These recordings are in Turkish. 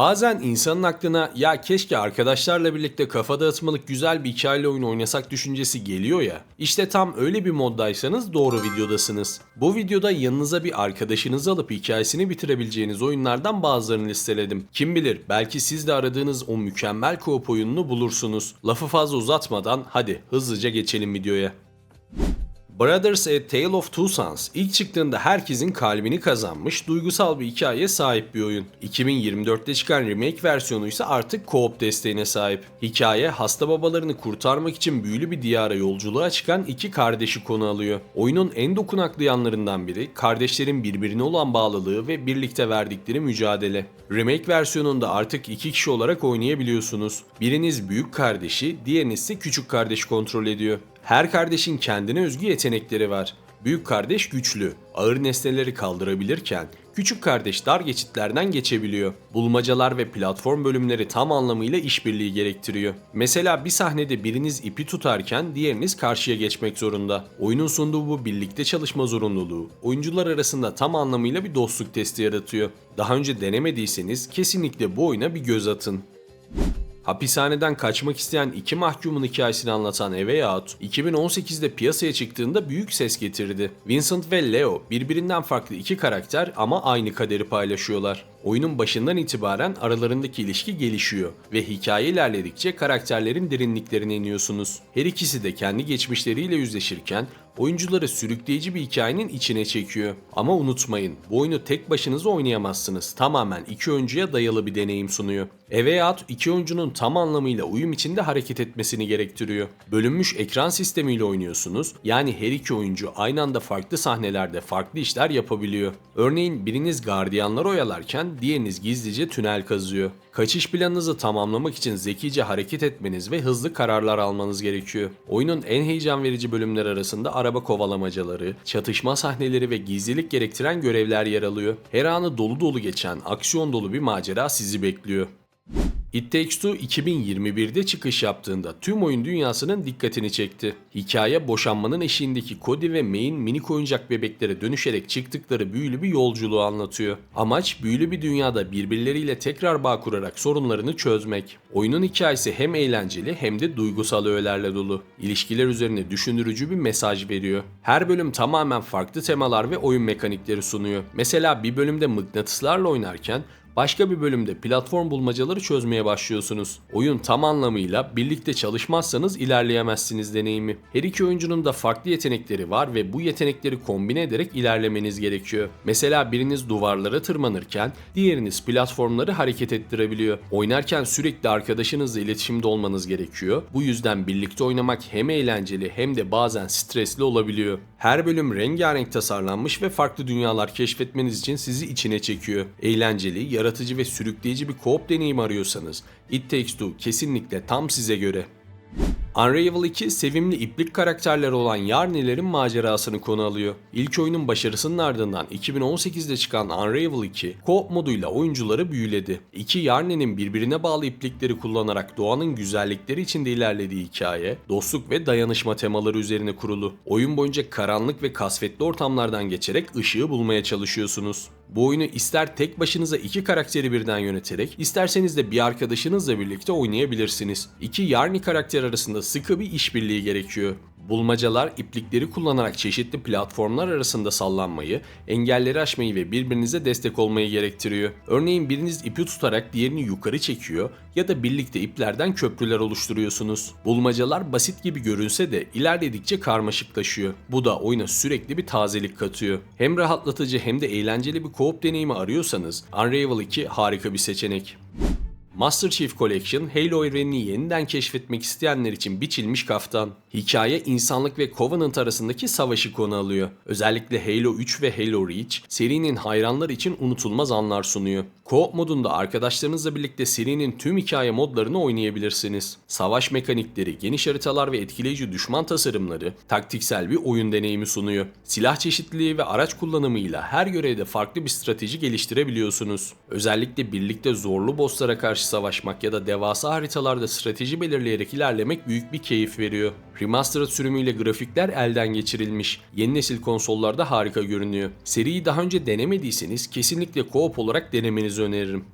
Bazen insanın aklına ya keşke arkadaşlarla birlikte kafa dağıtmalık güzel bir hikayeli oyun oynasak düşüncesi geliyor ya. İşte tam öyle bir moddaysanız doğru videodasınız. Bu videoda yanınıza bir arkadaşınızı alıp hikayesini bitirebileceğiniz oyunlardan bazılarını listeledim. Kim bilir belki siz de aradığınız o mükemmel co-op oyununu bulursunuz. Lafı fazla uzatmadan hadi hızlıca geçelim videoya. Brothers A Tale of Two Sons ilk çıktığında herkesin kalbini kazanmış duygusal bir hikayeye sahip bir oyun. 2024'te çıkan remake versiyonu ise artık co-op desteğine sahip. Hikaye hasta babalarını kurtarmak için büyülü bir diyara yolculuğa çıkan iki kardeşi konu alıyor. Oyunun en dokunaklı yanlarından biri kardeşlerin birbirine olan bağlılığı ve birlikte verdikleri mücadele. Remake versiyonunda artık iki kişi olarak oynayabiliyorsunuz. Biriniz büyük kardeşi, diğeriniz ise küçük kardeşi kontrol ediyor. Her kardeşin kendine özgü yetenekleri var. Büyük kardeş güçlü, ağır nesneleri kaldırabilirken küçük kardeş dar geçitlerden geçebiliyor. Bulmacalar ve platform bölümleri tam anlamıyla işbirliği gerektiriyor. Mesela bir sahnede biriniz ipi tutarken diğeriniz karşıya geçmek zorunda. Oyunun sunduğu bu birlikte çalışma zorunluluğu oyuncular arasında tam anlamıyla bir dostluk testi yaratıyor. Daha önce denemediyseniz kesinlikle bu oyuna bir göz atın. Hapishaneden kaçmak isteyen iki mahkumun hikayesini anlatan A Way Out, 2018'de piyasaya çıktığında büyük ses getirdi. Vincent ve Leo birbirinden farklı iki karakter ama aynı kaderi paylaşıyorlar. Oyunun başından itibaren aralarındaki ilişki gelişiyor ve hikaye ilerledikçe karakterlerin derinliklerine iniyorsunuz. Her ikisi de kendi geçmişleriyle yüzleşirken oyuncuları sürükleyici bir hikayenin içine çekiyor. Ama unutmayın, bu oyunu tek başınıza oynayamazsınız. Tamamen iki oyuncuya dayalı bir deneyim sunuyor. Eve Out iki oyuncunun tam anlamıyla uyum içinde hareket etmesini gerektiriyor. Bölünmüş ekran sistemiyle oynuyorsunuz. Yani her iki oyuncu aynı anda farklı sahnelerde farklı işler yapabiliyor. Örneğin biriniz gardiyanlar oyalarken diğeriniz gizlice tünel kazıyor. Kaçış planınızı tamamlamak için zekice hareket etmeniz ve hızlı kararlar almanız gerekiyor. Oyunun en heyecan verici bölümleri arasında araba kovalamacaları, çatışma sahneleri ve gizlilik gerektiren görevler yer alıyor. Her anı dolu dolu geçen, aksiyon dolu bir macera sizi bekliyor. It Takes Two 2021'de çıkış yaptığında tüm oyun dünyasının dikkatini çekti. Hikaye boşanmanın eşiğindeki Cody ve May'in minik oyuncak bebeklere dönüşerek çıktıkları büyülü bir yolculuğu anlatıyor. Amaç büyülü bir dünyada birbirleriyle tekrar bağ kurarak sorunlarını çözmek. Oyunun hikayesi hem eğlenceli hem de duygusal öğelerle dolu. İlişkiler üzerine düşündürücü bir mesaj veriyor. Her bölüm tamamen farklı temalar ve oyun mekanikleri sunuyor. Mesela bir bölümde mıknatıslarla oynarken Başka bir bölümde platform bulmacaları çözmeye başlıyorsunuz. Oyun tam anlamıyla birlikte çalışmazsanız ilerleyemezsiniz deneyimi. Her iki oyuncunun da farklı yetenekleri var ve bu yetenekleri kombine ederek ilerlemeniz gerekiyor. Mesela biriniz duvarlara tırmanırken diğeriniz platformları hareket ettirebiliyor. Oynarken sürekli arkadaşınızla iletişimde olmanız gerekiyor. Bu yüzden birlikte oynamak hem eğlenceli hem de bazen stresli olabiliyor. Her bölüm rengarenk tasarlanmış ve farklı dünyalar keşfetmeniz için sizi içine çekiyor. Eğlenceli, yaratıcı ve sürükleyici bir co-op deneyimi arıyorsanız It Takes Two kesinlikle tam size göre. Unravel 2 sevimli iplik karakterleri olan Yarnilerin macerasını konu alıyor. İlk oyunun başarısının ardından 2018'de çıkan Unravel 2 co-op moduyla oyuncuları büyüledi. İki Yarni'nin birbirine bağlı iplikleri kullanarak doğanın güzellikleri içinde ilerlediği hikaye, dostluk ve dayanışma temaları üzerine kurulu. Oyun boyunca karanlık ve kasvetli ortamlardan geçerek ışığı bulmaya çalışıyorsunuz. Bu oyunu ister tek başınıza iki karakteri birden yöneterek, isterseniz de bir arkadaşınızla birlikte oynayabilirsiniz. İki Yarni karakter arasında sıkı bir işbirliği gerekiyor. Bulmacalar iplikleri kullanarak çeşitli platformlar arasında sallanmayı, engelleri aşmayı ve birbirinize destek olmayı gerektiriyor. Örneğin biriniz ipi tutarak diğerini yukarı çekiyor ya da birlikte iplerden köprüler oluşturuyorsunuz. Bulmacalar basit gibi görünse de ilerledikçe karmaşıklaşıyor. Bu da oyuna sürekli bir tazelik katıyor. Hem rahatlatıcı hem de eğlenceli bir co-op deneyimi arıyorsanız Unravel 2 harika bir seçenek. Master Chief Collection, Halo evrenini yeniden keşfetmek isteyenler için biçilmiş kaftan. Hikaye insanlık ve Covenant arasındaki savaşı konu alıyor. Özellikle Halo 3 ve Halo Reach serinin hayranlar için unutulmaz anlar sunuyor. Co-op modunda arkadaşlarınızla birlikte serinin tüm hikaye modlarını oynayabilirsiniz. Savaş mekanikleri, geniş haritalar ve etkileyici düşman tasarımları taktiksel bir oyun deneyimi sunuyor. Silah çeşitliliği ve araç kullanımıyla her görevde farklı bir strateji geliştirebiliyorsunuz. Özellikle birlikte zorlu bosslara karşı savaşmak ya da devasa haritalarda strateji belirleyerek ilerlemek büyük bir keyif veriyor. Remastered sürümüyle grafikler elden geçirilmiş. Yeni nesil konsollarda harika görünüyor. Seriyi daha önce denemediyseniz kesinlikle co-op olarak denemenizi öneririm.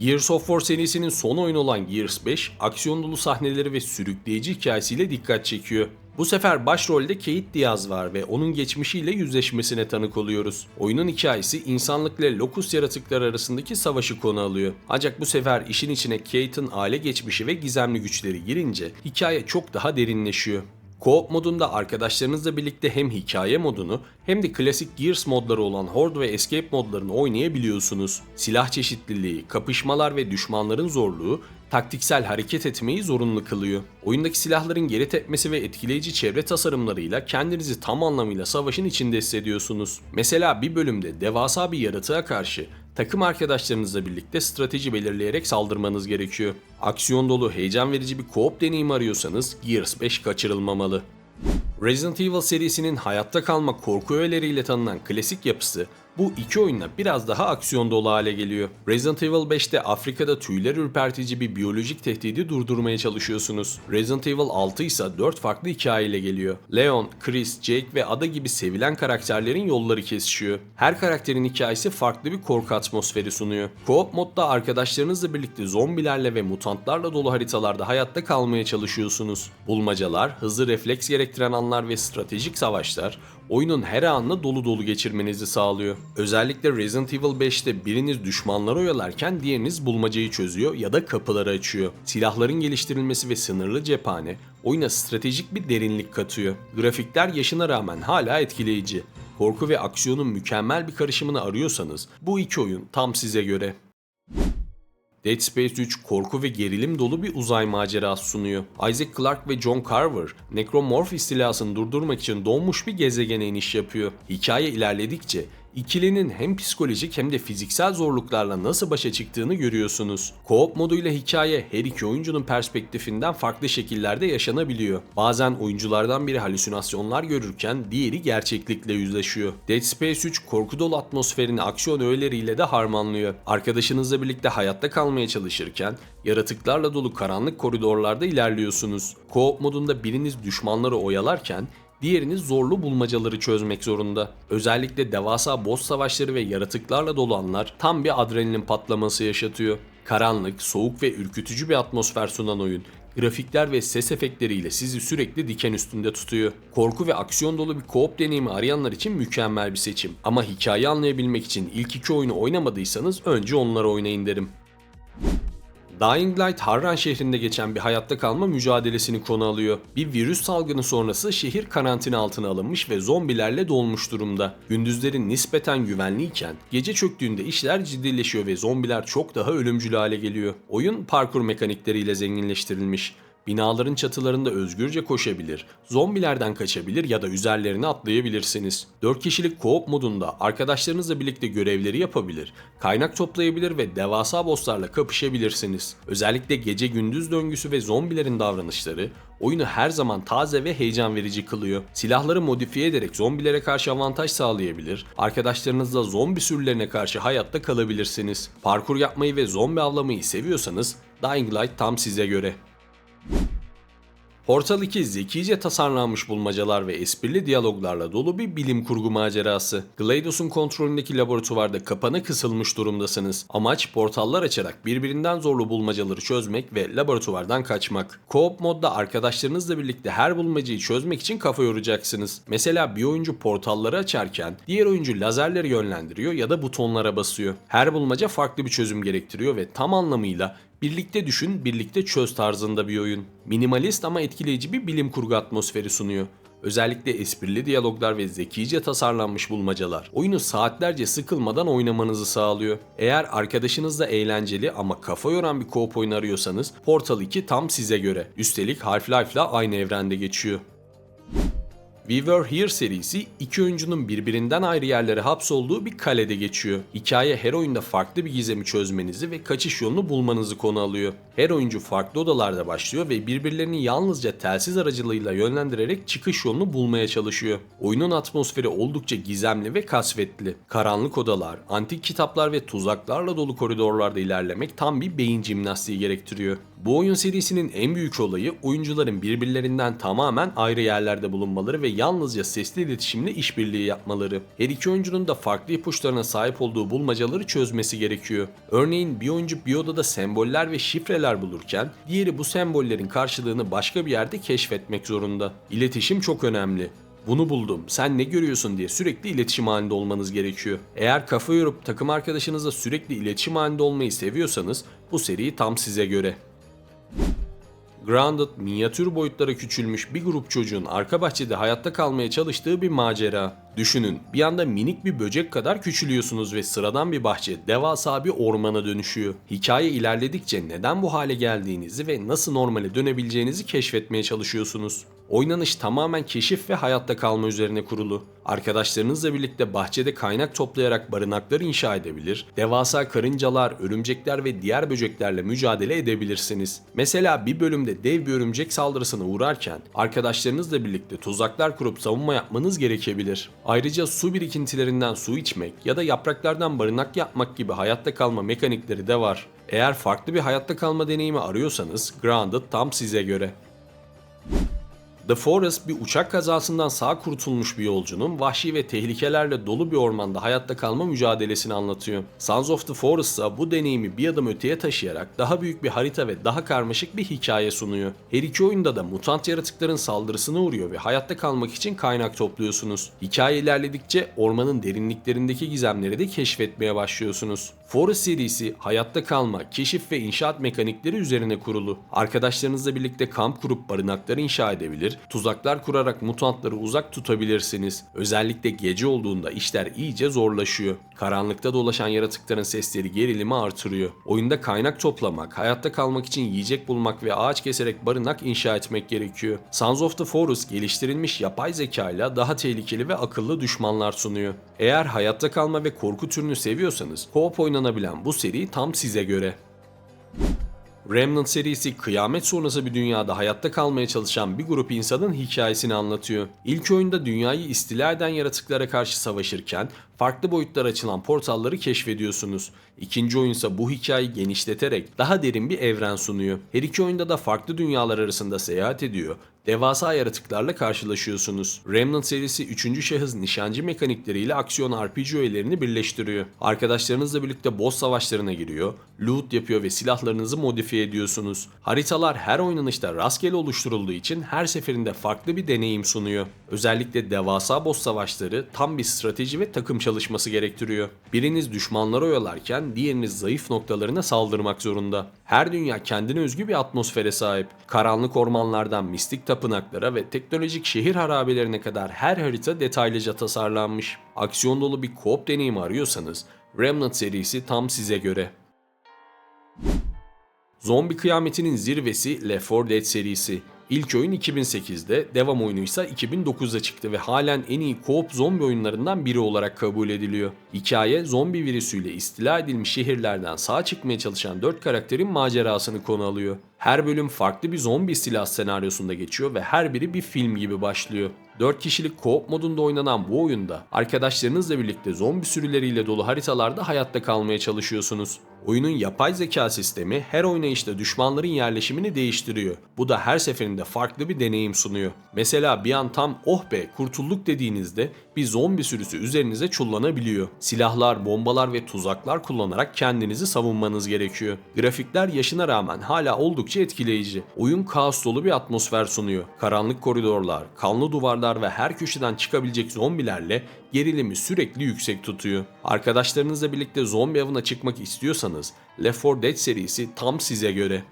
Gears of War serisinin son oyunu olan Gears 5, aksiyon dolu sahneleri ve sürükleyici hikayesiyle dikkat çekiyor. Bu sefer başrolde Kate Diaz var ve onun geçmişiyle yüzleşmesine tanık oluyoruz. Oyunun hikayesi insanlık ile Locust yaratıklar arasındaki savaşı konu alıyor. Ancak bu sefer işin içine Kate'in aile geçmişi ve gizemli güçleri girince hikaye çok daha derinleşiyor. Co-op modunda arkadaşlarınızla birlikte hem hikaye modunu hem de klasik Gears modları olan Horde ve Escape modlarını oynayabiliyorsunuz. Silah çeşitliliği, kapışmalar ve düşmanların zorluğu taktiksel hareket etmeyi zorunlu kılıyor. Oyundaki silahların geri tepmesi ve etkileyici çevre tasarımlarıyla kendinizi tam anlamıyla savaşın içinde hissediyorsunuz. Mesela bir bölümde devasa bir yaratığa karşı takım arkadaşlarınızla birlikte strateji belirleyerek saldırmanız gerekiyor. Aksiyon dolu, heyecan verici bir co-op deneyimi arıyorsanız Gears 5 kaçırılmamalı. Resident Evil serisinin hayatta kalma korku öğeleriyle tanınan klasik yapısı bu iki oyunla biraz daha aksiyon dolu hale geliyor. Resident Evil 5'te Afrika'da tüyler ürpertici bir biyolojik tehdidi durdurmaya çalışıyorsunuz. Resident Evil 6 ise 4 farklı hikayeyle geliyor. Leon, Chris, Jake ve Ada gibi sevilen karakterlerin yolları kesişiyor. Her karakterin hikayesi farklı bir korku atmosferi sunuyor. Co-op modda arkadaşlarınızla birlikte zombilerle ve mutantlarla dolu haritalarda hayatta kalmaya çalışıyorsunuz. Bulmacalar, hızlı refleks gerektiren anlar ve stratejik savaşlar oyunun her anını dolu dolu geçirmenizi sağlıyor. Özellikle Resident Evil 5'te biriniz düşmanları oyalarken diğeriniz bulmacayı çözüyor ya da kapıları açıyor. Silahların geliştirilmesi ve sınırlı cephane oyuna stratejik bir derinlik katıyor. Grafikler yaşına rağmen hala etkileyici. Korku ve aksiyonun mükemmel bir karışımını arıyorsanız bu iki oyun tam size göre. Dead Space 3 korku ve gerilim dolu bir uzay macerası sunuyor. Isaac Clarke ve John Carver, Necromorph istilasını durdurmak için donmuş bir gezegene iniş yapıyor. Hikaye ilerledikçe İkilinin hem psikolojik hem de fiziksel zorluklarla nasıl başa çıktığını görüyorsunuz. Co-op moduyla hikaye her iki oyuncunun perspektifinden farklı şekillerde yaşanabiliyor. Bazen oyunculardan biri halüsinasyonlar görürken diğeri gerçeklikle yüzleşiyor. Dead Space 3 korku dolu atmosferini aksiyon öğeleriyle de harmanlıyor. Arkadaşınızla birlikte hayatta kalmaya çalışırken yaratıklarla dolu karanlık koridorlarda ilerliyorsunuz. Co-op modunda biriniz düşmanları oyalarken Diğeriniz zorlu bulmacaları çözmek zorunda. Özellikle devasa boss savaşları ve yaratıklarla dolu anlar tam bir adrenalin patlaması yaşatıyor. Karanlık, soğuk ve ürkütücü bir atmosfer sunan oyun grafikler ve ses efektleriyle sizi sürekli diken üstünde tutuyor. Korku ve aksiyon dolu bir co-op deneyimi arayanlar için mükemmel bir seçim. Ama hikaye anlayabilmek için ilk iki oyunu oynamadıysanız önce onları oynayın derim. Dying Light Harran şehrinde geçen bir hayatta kalma mücadelesini konu alıyor. Bir virüs salgını sonrası şehir karantina altına alınmış ve zombilerle dolmuş durumda. Gündüzlerin nispeten güvenliyken gece çöktüğünde işler ciddileşiyor ve zombiler çok daha ölümcül hale geliyor. Oyun parkur mekanikleriyle zenginleştirilmiş. Binaların çatılarında özgürce koşabilir, zombilerden kaçabilir ya da üzerlerine atlayabilirsiniz. 4 kişilik co-op modunda arkadaşlarınızla birlikte görevleri yapabilir, kaynak toplayabilir ve devasa bosslarla kapışabilirsiniz. Özellikle gece gündüz döngüsü ve zombilerin davranışları oyunu her zaman taze ve heyecan verici kılıyor. Silahları modifiye ederek zombilere karşı avantaj sağlayabilir, arkadaşlarınızla zombi sürülerine karşı hayatta kalabilirsiniz. Parkur yapmayı ve zombi avlamayı seviyorsanız Dying Light tam size göre. Portal 2 zekice tasarlanmış bulmacalar ve esprili diyaloglarla dolu bir bilim kurgu macerası. GLaDOS'un kontrolündeki laboratuvarda kapana kısılmış durumdasınız. Amaç portallar açarak birbirinden zorlu bulmacaları çözmek ve laboratuvardan kaçmak. Co-op modda arkadaşlarınızla birlikte her bulmacayı çözmek için kafa yoracaksınız. Mesela bir oyuncu portalları açarken diğer oyuncu lazerleri yönlendiriyor ya da butonlara basıyor. Her bulmaca farklı bir çözüm gerektiriyor ve tam anlamıyla Birlikte düşün, birlikte çöz tarzında bir oyun. Minimalist ama etkileyici bir bilim kurgu atmosferi sunuyor. Özellikle esprili diyaloglar ve zekice tasarlanmış bulmacalar oyunu saatlerce sıkılmadan oynamanızı sağlıyor. Eğer arkadaşınızla eğlenceli ama kafa yoran bir co-op oyun arıyorsanız Portal 2 tam size göre. Üstelik Half-Life'la aynı evrende geçiyor. We Were Here serisi iki oyuncunun birbirinden ayrı yerlere hapsolduğu bir kalede geçiyor. Hikaye her oyunda farklı bir gizemi çözmenizi ve kaçış yolunu bulmanızı konu alıyor. Her oyuncu farklı odalarda başlıyor ve birbirlerini yalnızca telsiz aracılığıyla yönlendirerek çıkış yolunu bulmaya çalışıyor. Oyunun atmosferi oldukça gizemli ve kasvetli. Karanlık odalar, antik kitaplar ve tuzaklarla dolu koridorlarda ilerlemek tam bir beyin jimnastiği gerektiriyor. Bu oyun serisinin en büyük olayı oyuncuların birbirlerinden tamamen ayrı yerlerde bulunmaları ve yalnızca sesli iletişimle işbirliği yapmaları. Her iki oyuncunun da farklı ipuçlarına sahip olduğu bulmacaları çözmesi gerekiyor. Örneğin bir oyuncu bir odada semboller ve şifreler bulurken diğeri bu sembollerin karşılığını başka bir yerde keşfetmek zorunda. İletişim çok önemli. Bunu buldum, sen ne görüyorsun diye sürekli iletişim halinde olmanız gerekiyor. Eğer kafa yorup takım arkadaşınızla sürekli iletişim halinde olmayı seviyorsanız bu seri tam size göre. Grounded, minyatür boyutlara küçülmüş bir grup çocuğun arka bahçede hayatta kalmaya çalıştığı bir macera. Düşünün, bir anda minik bir böcek kadar küçülüyorsunuz ve sıradan bir bahçe devasa bir ormana dönüşüyor. Hikaye ilerledikçe neden bu hale geldiğinizi ve nasıl normale dönebileceğinizi keşfetmeye çalışıyorsunuz. Oynanış tamamen keşif ve hayatta kalma üzerine kurulu. Arkadaşlarınızla birlikte bahçede kaynak toplayarak barınaklar inşa edebilir, devasa karıncalar, örümcekler ve diğer böceklerle mücadele edebilirsiniz. Mesela bir bölümde dev bir örümcek saldırısına uğrarken arkadaşlarınızla birlikte tuzaklar kurup savunma yapmanız gerekebilir. Ayrıca su birikintilerinden su içmek ya da yapraklardan barınak yapmak gibi hayatta kalma mekanikleri de var. Eğer farklı bir hayatta kalma deneyimi arıyorsanız Grounded tam size göre. The Forest bir uçak kazasından sağ kurtulmuş bir yolcunun vahşi ve tehlikelerle dolu bir ormanda hayatta kalma mücadelesini anlatıyor. Sons of the Forest ise bu deneyimi bir adım öteye taşıyarak daha büyük bir harita ve daha karmaşık bir hikaye sunuyor. Her iki oyunda da mutant yaratıkların saldırısına uğruyor ve hayatta kalmak için kaynak topluyorsunuz. Hikaye ilerledikçe ormanın derinliklerindeki gizemleri de keşfetmeye başlıyorsunuz. Forest serisi hayatta kalma, keşif ve inşaat mekanikleri üzerine kurulu. Arkadaşlarınızla birlikte kamp kurup barınaklar inşa edebilir, tuzaklar kurarak mutantları uzak tutabilirsiniz. Özellikle gece olduğunda işler iyice zorlaşıyor. Karanlıkta dolaşan yaratıkların sesleri gerilimi artırıyor. Oyunda kaynak toplamak, hayatta kalmak için yiyecek bulmak ve ağaç keserek barınak inşa etmek gerekiyor. Sons of the Forest geliştirilmiş yapay zeka ile daha tehlikeli ve akıllı düşmanlar sunuyor. Eğer hayatta kalma ve korku türünü seviyorsanız, co-op oynanabilen bu seri tam size göre. Remnant serisi kıyamet sonrası bir dünyada hayatta kalmaya çalışan bir grup insanın hikayesini anlatıyor. İlk oyunda dünyayı istila eden yaratıklara karşı savaşırken farklı boyutlar açılan portalları keşfediyorsunuz. İkinci oyunsa bu hikayeyi genişleterek daha derin bir evren sunuyor. Her iki oyunda da farklı dünyalar arasında seyahat ediyor devasa yaratıklarla karşılaşıyorsunuz. Remnant serisi 3. şahıs nişancı mekanikleriyle aksiyon RPG öğelerini birleştiriyor. Arkadaşlarınızla birlikte boss savaşlarına giriyor, loot yapıyor ve silahlarınızı modifiye ediyorsunuz. Haritalar her oynanışta rastgele oluşturulduğu için her seferinde farklı bir deneyim sunuyor. Özellikle devasa boss savaşları tam bir strateji ve takım çalışması gerektiriyor. Biriniz düşmanları oyalarken diğeriniz zayıf noktalarına saldırmak zorunda. Her dünya kendine özgü bir atmosfere sahip. Karanlık ormanlardan mistik tapınaklara ve teknolojik şehir harabelerine kadar her harita detaylıca tasarlanmış. Aksiyon dolu bir co-op deneyimi arıyorsanız Remnant serisi tam size göre. Zombi kıyametinin zirvesi Left 4 Dead serisi. İlk oyun 2008'de, devam oyunu ise 2009'da çıktı ve halen en iyi co-op zombi oyunlarından biri olarak kabul ediliyor. Hikaye zombi virüsüyle istila edilmiş şehirlerden sağ çıkmaya çalışan 4 karakterin macerasını konu alıyor. Her bölüm farklı bir zombi istilası senaryosunda geçiyor ve her biri bir film gibi başlıyor. 4 kişilik co-op modunda oynanan bu oyunda arkadaşlarınızla birlikte zombi sürüleriyle dolu haritalarda hayatta kalmaya çalışıyorsunuz. Oyunun yapay zeka sistemi her oynayışta düşmanların yerleşimini değiştiriyor. Bu da her seferinde farklı bir deneyim sunuyor. Mesela bir an tam oh be kurtulduk dediğinizde bir zombi sürüsü üzerinize çullanabiliyor. Silahlar, bombalar ve tuzaklar kullanarak kendinizi savunmanız gerekiyor. Grafikler yaşına rağmen hala oldukça etkileyici. Oyun kaos dolu bir atmosfer sunuyor. Karanlık koridorlar, kanlı duvarlar ve her köşeden çıkabilecek zombilerle gerilimi sürekli yüksek tutuyor. Arkadaşlarınızla birlikte zombi avına çıkmak istiyorsanız Left 4 Dead serisi tam size göre.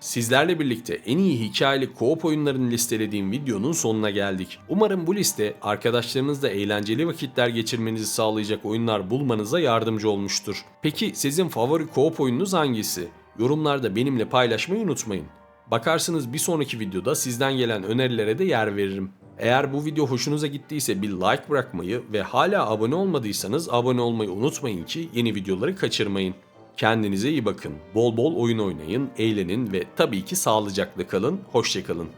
Sizlerle birlikte en iyi hikayeli co-op oyunlarını listelediğim videonun sonuna geldik. Umarım bu liste arkadaşlarınızla eğlenceli vakitler geçirmenizi sağlayacak oyunlar bulmanıza yardımcı olmuştur. Peki sizin favori co-op oyununuz hangisi? Yorumlarda benimle paylaşmayı unutmayın. Bakarsınız bir sonraki videoda sizden gelen önerilere de yer veririm. Eğer bu video hoşunuza gittiyse bir like bırakmayı ve hala abone olmadıysanız abone olmayı unutmayın ki yeni videoları kaçırmayın. Kendinize iyi bakın, bol bol oyun oynayın, eğlenin ve tabii ki sağlıcakla kalın, hoşçakalın.